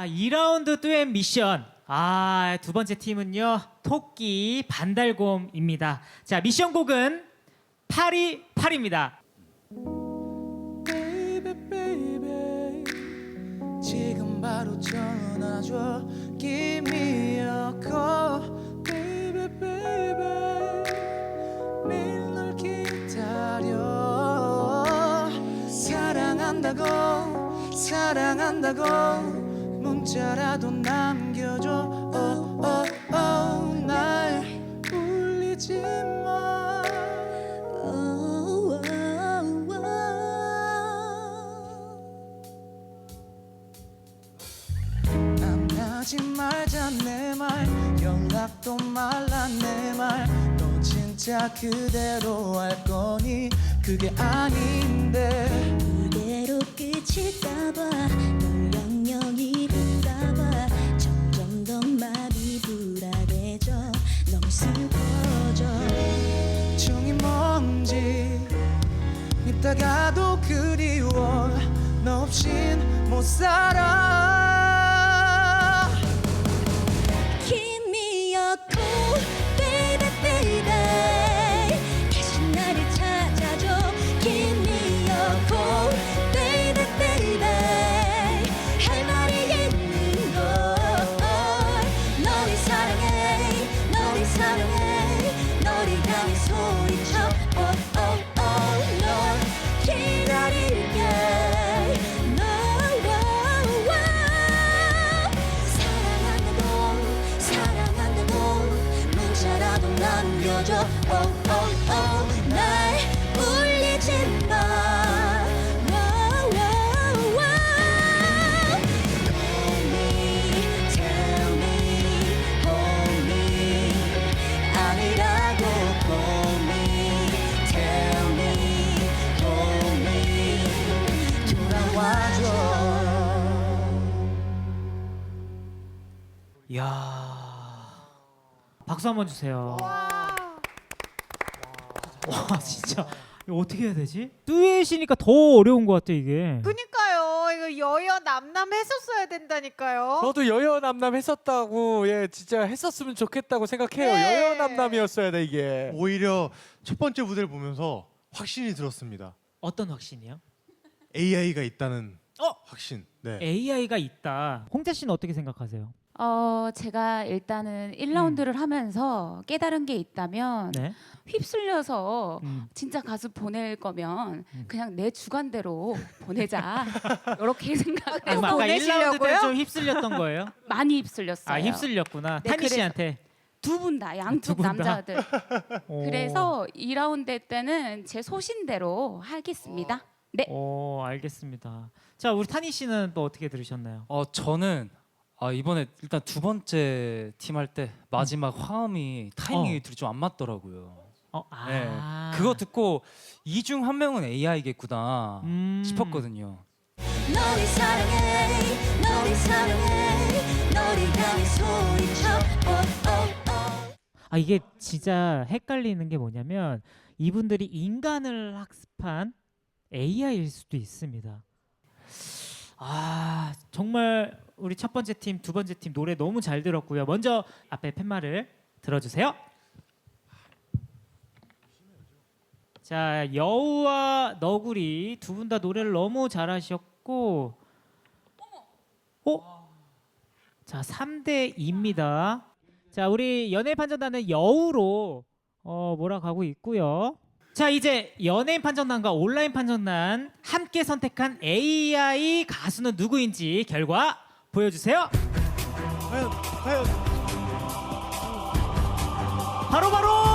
자, 2라운드 듀엣 미션. 아, 두 번째 팀은요. 토끼 반달곰입니다. 자, 미션 곡은 파리 파리입니다. 지금 바로 전화줘 Give me a call baby baby 매일 널 기다려 사랑한다고 사랑한다고 문자라도 남겨줘. oh, oh, oh, 날 울리지 마. 만나지 말자 내 말. 연락도 말라 내 말. 너 진짜 그대로 할 거니? 그게 아닌데 슬퍼져 정이 뭔지 믿다가도 그리워. 너 없인 못 살아 남겨줘 oh oh oh 날 울리지 마 wow, wow, wow. Call me, tell me, hold me 아니라고 call me, tell me, hold me 돌아와줘 이야. 박수 한번 주세요. 와, 진짜. 이거 어떻게 해야 되지? 듀엣이니까 더 어려운 것 같아, 이게. 그니까요. 이거 여여 남남 했었어야 된다니까요. 저도 여여남남 했었다고 예 진짜 했었으면 좋겠다고 생각해요. 네. 여여남남이었어야 돼 이게. 오히려 첫 번째 무대를 보면서 확신이 들었습니다. 어떤 확신이요? AI가 있다는 어? 확신. 네. AI가 있다. 홍자 씨는 어떻게 생각하세요? 어, 제가 일단은 1라운드를 하면서 깨달은 게 있다면 네. 휩쓸려서 음. 진짜 가수 보낼 거면 음. 그냥 내 주관대로 보내자. 이렇게 생각을 아, 해서 아까 1라운드 때 보내시려고요? 좀 휩쓸렸던 거예요? 많이 휩쓸렸어요. 아, 휩쓸렸구나. 네, 타니 그래서- 씨한테. 두 분다두 양쪽 분 다? 남자들. 오. 그래서 2라운드 때는 제 소신대로 하겠습니다. 네. 오, 알겠습니다. 자, 우리 타니 씨는 또 어떻게 들으셨나요? 어 저는 아 이번에 일단 두 번째 팀 할 때 마지막 화음이 타이밍이 어. 둘이 좀 안 맞더라고요. 어, 아. 네. 그거 듣고 이 중 한 명은 AI겠구나 음. 싶었거든요. 너를 사랑해 너를 사랑해 너를 향해 소리쳐 oh oh oh 아 이게 진짜 헷갈리는 게 뭐냐면 이분들이 인간을 학습한 AI일 수도 있습니다. 아 정말 우리 첫 번째 팀, 두 번째 팀 노래 너무 잘 들었고요. 먼저 앞에 팻말을 들어주세요. 자 여우와 너구리 두 분 다 노래를 너무 잘하셨고, 어? 자 3대 2입니다. 자, 우리 연예인 판정단은 여우로 어, 몰아가고 있고요. 자, 이제 연예인 판정단과 온라인 판정단 함께 선택한 AI 가수는 누구인지 결과 보여주세요. 과연 과연 바로 바로